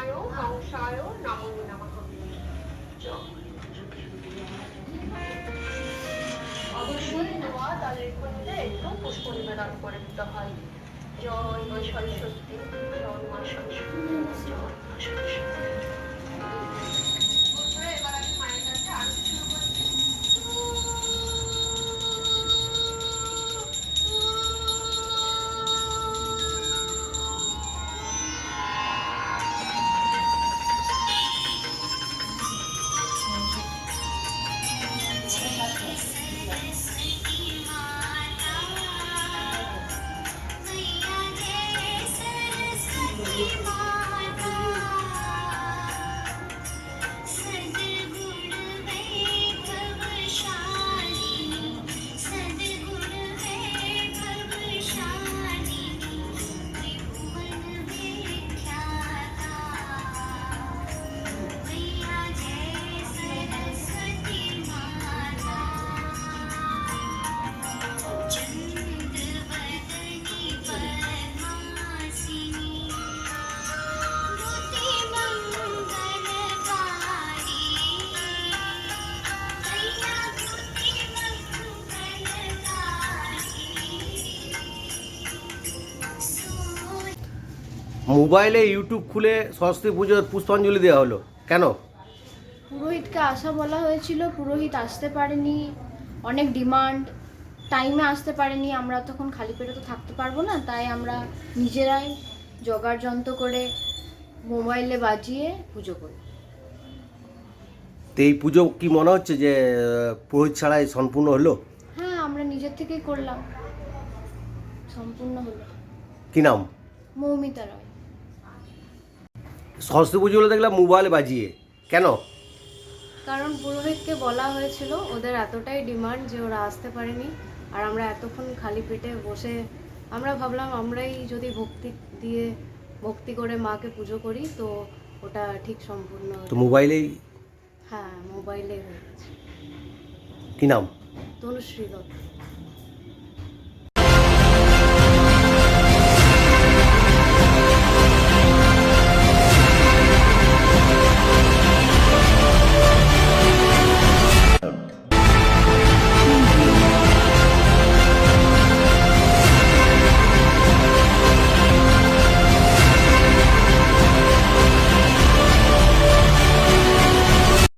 কৃষ্ণায় হংসায় নমো নমঃ। অবশ্যই নোয়া তালের কুঞ্জে একটু পুষ্প নিবেদন করে দিতে হয় জয় মা সরস্বতী জয় সরস্বতী মোবাইলে ইউটিউব খুলে সরস্বতী পুজোর পুষ্পাঞ্জলি দেওয়া হলো। কেন? পুরোহিতকে আসা বলা হয়েছিল পুরোহিত আসতে পারেনি অনেক ডিমান্ড। টাইমে আসতে পারেনি আমরা তখন খালি পেটে তো থাকতে পারব না তাই আমরা নিজেরাই জোগাড় যন্ত্র করে মোবাইলে বাজিয়ে পুজো করি। তো এই পুজো কি মনে হচ্ছে যে পুরোহিত ছাড়াই সম্পূর্ণ হলো? হ্যাঁ আমরা নিজের থেকেই করলাম। সম্পূর্ণ হলো। কি নাম? মৌমিতা রয়। সরস্বতী পুজো হলো দেখলাম মোবাইল বাজিয়ে। কেন? কারণ পুরোহিতকে বলা হয়েছিল ওদের এতটাই ডিমান্ড যে ওরা আসতে পারেনি। আর আমরা এতক্ষণ খালি পেটে বসে আমরা ভাবলাম আমরাই যদি ভক্তি দিয়ে ভক্তি করে মাকে পুজো করি তো ওটা ঠিক সম্পূর্ণ তো মোবাইলেই? হ্যাঁ মোবাইলে হয়ে গেছে। কি নাম? তনুশ্রী দত্ত।